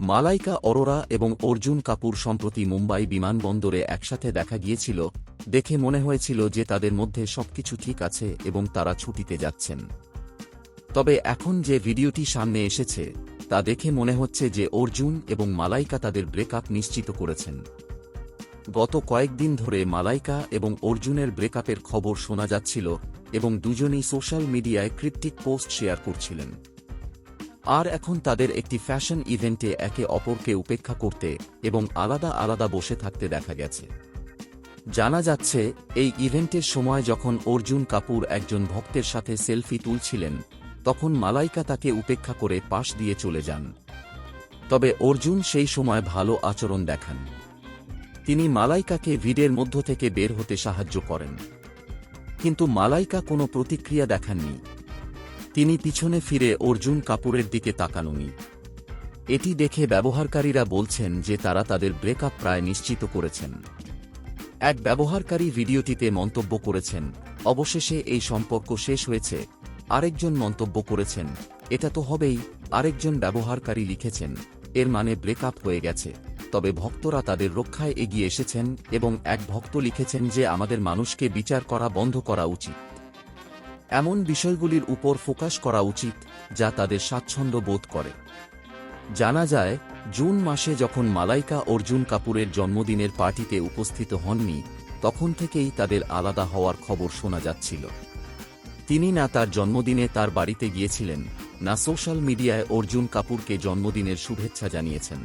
মালাইকা অরোরা এবং অর্জুন কাপুর সম্প্রতি মুম্বাই বিমানবন্দরে একসাথে দেখা গিয়েছিল, দেখে মনে হয়েছিল যে তাদের মধ্যে সবকিছু ঠিক আছে এবং তারা ছুটিতে যাচ্ছেন। তবে এখন যে ভিডিওটি সামনে এসেছে, তা দেখে মনে হচ্ছে যে অর্জুন এবং মালাইকা তাদের ব্রেকআপ নিশ্চিত করেছেন। গত কয়েকদিন ধরে মালাইকা এবং অর্জুনের ব্রেকআপের খবর শোনা যাচ্ছিল এবং দুজনেই সোশ্যাল মিডিয়ায় ক্রিপ্টিক পোস্ট শেয়ার করছিলেন। আর এখন তাদের একটি ফ্যাশন ইভেন্টে একে অপরকে উপেক্ষা করতে এবং আলাদা আলাদা বসে থাকতে দেখা গেছে। জানা যাচ্ছে, এই ইভেন্টের সময় যখন অর্জুন কাপুর একজন ভক্তের সাথে সেলফি তুলছিলেন, তখন মালাইকা তাকে উপেক্ষা করে পাশ দিয়ে চলে যান। তবে অর্জুন সেই সময় ভালো আচরণ দেখান। তিনি মালাইকাকে ভিড়ের মধ্য থেকে বের হতে সাহায্য করেন। কিন্তু মালাইকা কোনো প্রতিক্রিয়া দেখাননি। তিনি পিছনে ফিরে অর্জুন কাপুরের দিকে তাকাননি। এটি দেখে ব্যবহারকারীরা বলছেন যে তারা তাদের ব্রেকআপ প্রায় নিশ্চিত করেছেন। এক ব্যবহারকারী ভিডিওটিতে মন্তব্য করেছেন, অবশেষে এই সম্পর্ক শেষ হয়েছে। আরেকজন মন্তব্য করেছেন, এটা তো হবেই, আরেকজন ব্যবহারকারী লিখেছেন, এর মানে ব্রেকআপ হয়ে গেছে। তবে ভক্তরা তাদের রক্ষায় এগিয়ে এসেছেন এবং এক ভক্ত লিখেছেন যে আমাদের মানুষকে বিচার করা বন্ধ করা উচিত। এমন বিষয়গুলির উপর ফোকাস করা উচিত যা তাদের স্বাচ্ছন্দ্য বোধ করে। জানা যায়, জুন মাসে যখন মালাইকা অর্জুন কাপুরের জন্মদিনের পার্টিতে উপস্থিত হননি, তখন থেকেই তাদের আলাদা হওয়ার খবর শোনা যাচ্ছিল। তিনি না তার জন্মদিনে তার বাড়িতে গিয়েছিলেন, না সোশ্যাল মিডিয়ায় অর্জুন কাপুরকে জন্মদিনের শুভেচ্ছা জানিয়েছেন।